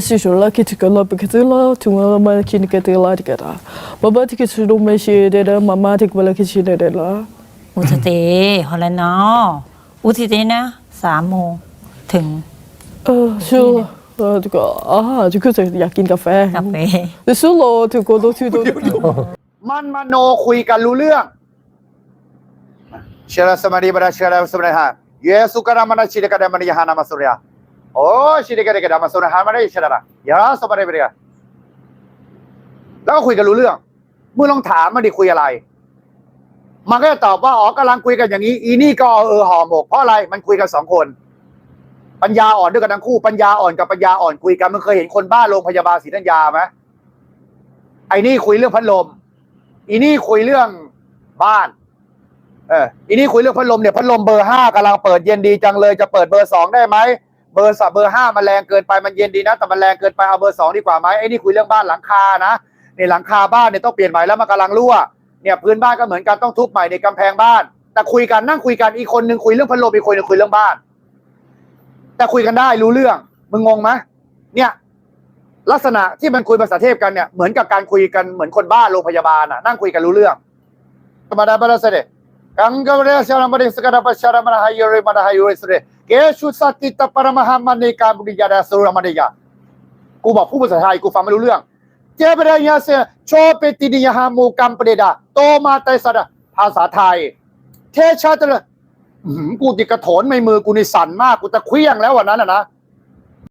si so la ki ti ka la pe ki ti la tu ma ma ki ni ka ti la ti ka ta ba ba ti ki su do me shi de da ma ma ti ka la ki shi de de la อุทเตฮอลนด์เนาะอุทิเตนะสามโมงถึงเออชูเออ ti ka ah ti ka อยากกินกาแฟกาแฟแต่สุโล ti ko do ti do มันมโนคุยกันรู้เรื่องเชลสมารีบราเชลสมารีฮะเยสุกรามนาชิดกระดมันยานามาสุริยา โอ้ชิดกระดามาสุริยามาได้เชลระยาสมารีบราแล้วก็คุยกันรู้เรื่องมึงลองถามมันดิคุยอะไร มันก็จะตอบว่าอ๋อกำลังคุยกันอย่างนี้ อีนี่ก็เออห่อหมกเพราะอะไรมันคุยกันสองคน ปัญญาอ่อนด้วยกันทั้งคู่ปัญญาอ่อนกับปัญญาอ่อนคุยกันมึงเคยเห็นคนบ้าโรงพยาบาลศรีธัญญาไหมไอ้นี่คุยเรื่องพัดลม อีนี่คุยเรื่องบ้าน เอออีนี่คุยเรื่องพัดลมเนี่ยพัดลมเบอร์ห้ากำลังเปิดเย็นดีจังเลยจะเปิดเบอร์สองได้ไหม เบอร์สเบอร์ห้ามันแรงเกินไปมันเย็นดีนะ แต่มันแรงเกินไปเอาเบอร์สองดีกว่าไหมไอ้นี่คุยเรื่องบ้านหลังคานะเนี่ยหลังคาบ้านเนี่ยต้องเปลี่ยนใหม่แล้วมันกำลังรั่วเนี่ยพื้นบ้านก็เหมือนกันต้องทุบใหม่ในกำแพงบ้าน แต่คุยกันนั่งคุยกันอีกคนนึงคุยเรื่องพัดลมอีกคนนึงคุยเรื่องบ้าน แต่คุยกันได้รู้เรื่องมึงงงไหมเนี่ยลักษณะที่มันคุยภาษาเทพกันเนี่ยเหมือนกับการคุยกันเหมือนคนบ้าโรงพยาบาลน่ะนั่งคุยกันรู้เรื่องธรรมดาบาราเสด็จ กังกบเรชารามริสกัดาปชารามหายริมาหายริสเรเกชุสัตติตปรมหามันในการบุริยาดาสุรามณียากูบอกผู้ภาษาไทยกูฟังไม่รู้เรื่อง เจเบรยาเซโชเปตินิยหามูกัมปเดดา โตมาไตสดาภาษาไทย เทชาตระกูติกระโถนไม่มือกูนี่สั่นมากกูตะเคลี้ยงแล้ววันนั้นอะนะ